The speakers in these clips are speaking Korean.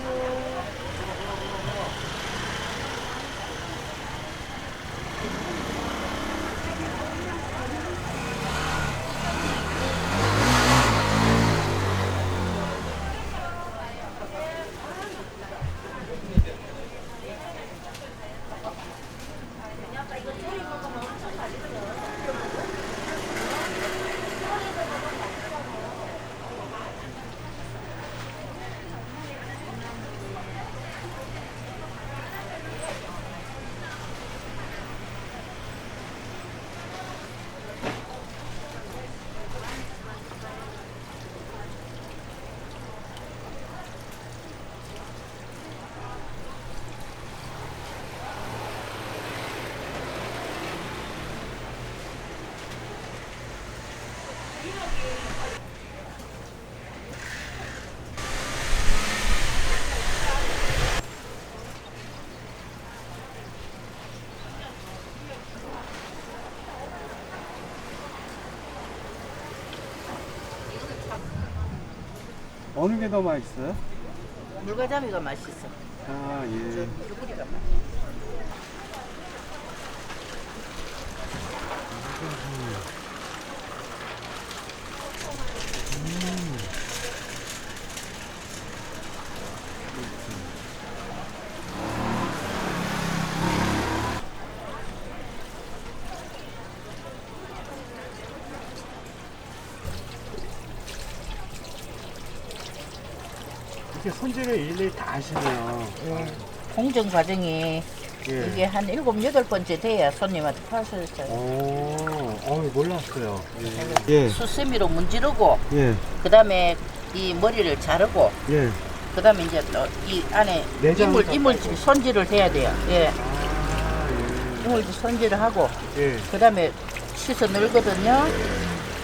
Yeah. 어느 게 더 맛있어요? 물가자미가 맛있어. 아, 예. 이렇게 손질을 일일이 다 하시네요. 예. 공정 과정이 예. 이게 한 일곱 여덟 번째 돼야 손님한테 팔수 있어요. 오, 어, 몰랐어요. 예. 수세미로 문지르고 예. 그다음에 이 머리를 자르고 예. 그다음에 이제 또 이 안에 이물 이물질 손질을 해야 돼요. 예. 아, 이물질 손질을 하고 예. 예. 그다음에 씻어 넣거든요.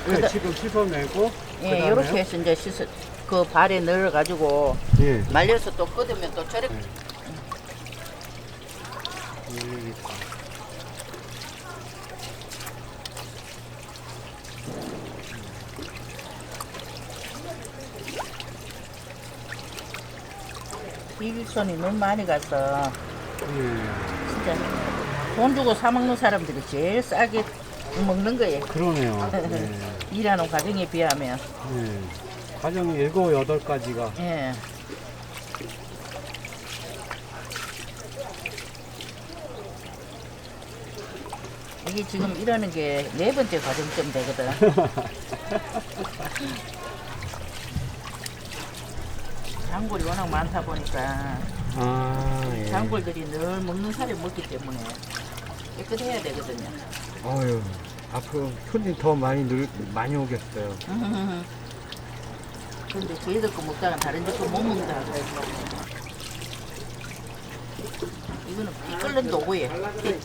예, 그다- 지금 씻어내고. 예, 그다음에요? 이렇게 해서 이제 씻어 그 발에 넣어 가지고 예. 말려서 또 끄으면 또 저렇게 네. 예. 일손이 너무 많이 가서 예. 진짜 돈 주고 사 먹는 사람들이 제일 싸게 먹는 거예요. 그러네요. 예. 일하는 과정에 비하면 예. 가정이 일곱, 여덟 가지가. 예. 이게 지금 이러는 게 네 번째 과정쯤 되거든. 단골이 워낙 많다 보니까 아, 예. 단골들이 늘 먹는 살을 먹기 때문에 깨끗해야 되거든요. 어휴, 앞으로 손님 더 많이 늘, 많이 오겠어요. 근데 저희들 거 먹다가 다른 데 거 못 먹는다 그래서 이거는 피 끓는 도구예요. 피,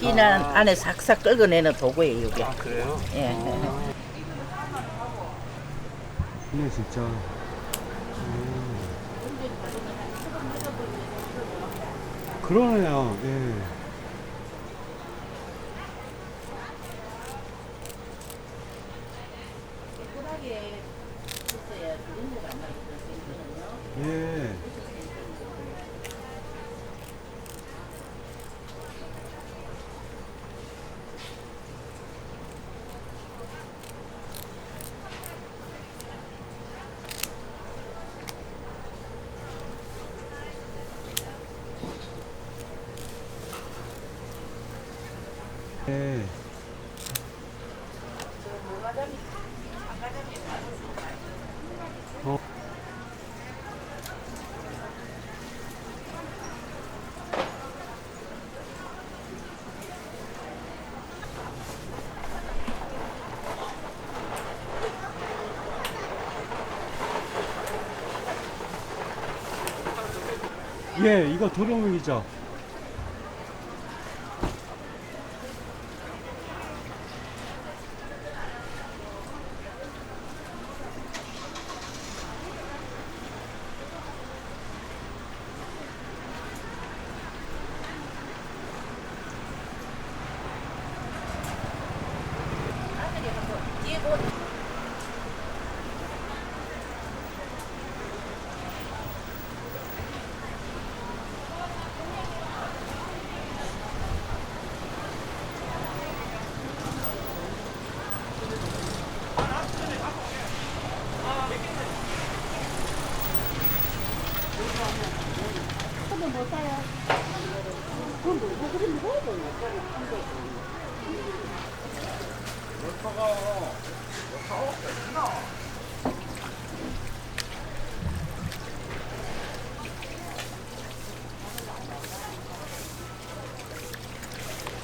피난 안에 삭삭 끓어내는 도구예요 이게. 아, 그래요? 예. 근데 진짜. 그러네요. 예. 예. 예. 어. 예, 이거 도루묵이죠.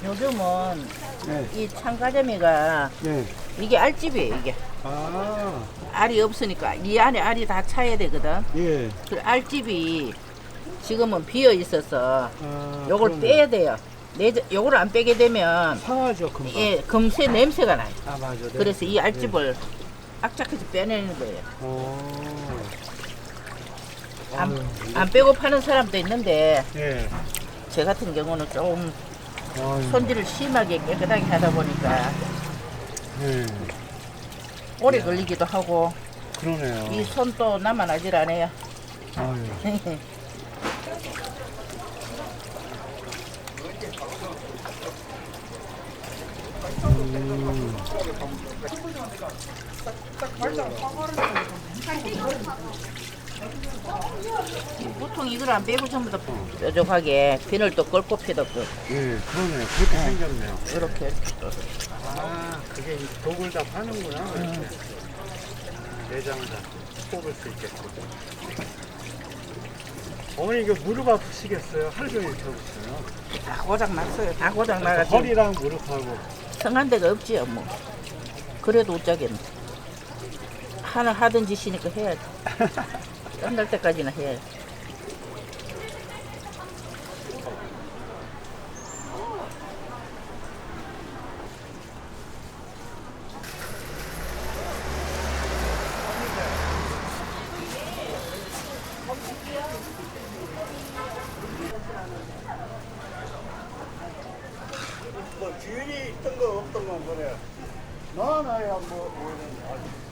요즘은 네. 이 참가자미가 네. 이게 알집이에요 이게 아, 알이 없으니까 이 안에 알이 다 차야 되거든 예. 그 알집이 지금은 비어 있어서 아, 요걸 그러네. 빼야 돼요 내 요걸 안 빼게 되면 상하죠, 금방. 예 금세 냄새가 나요 아, 맞아. 네. 그래서 이 알집을 악착같이 빼내는 거예요 어. 안, 아유, 안 빼고 파는 사람도 있는데 예. 제 같은 경우는 좀 아유, 손질을 심하게 깨끗하게 하다 보니까 예. 오래 걸리기도 하고 그러네요. 이 손도 남아나질 않아요. 아유. 보통 이걸 안 빼고 전부 다 뾰족하게 비늘도 끓고 피도고 예, 그러네요. 그렇게 생겼네요. 이렇게 또 아, 그게 이 독을 다 파는구나. 이렇게. 내장 다 뽑을 수 있게끔. 어머니 이거 무릎 아프시겠어요? 하루 종일 접으세요. 다 고장 났어요. 다 고장 나가지고 허리랑 무릎하고. 성한 데가 없지요 뭐. 그래도 어쩌겠노. 하나 하던 짓이니까 해야지. 끝날 때까지는 해야지. 뭐 주인이 있던 거 없던 건 그래. 나나야 뭐, 뭐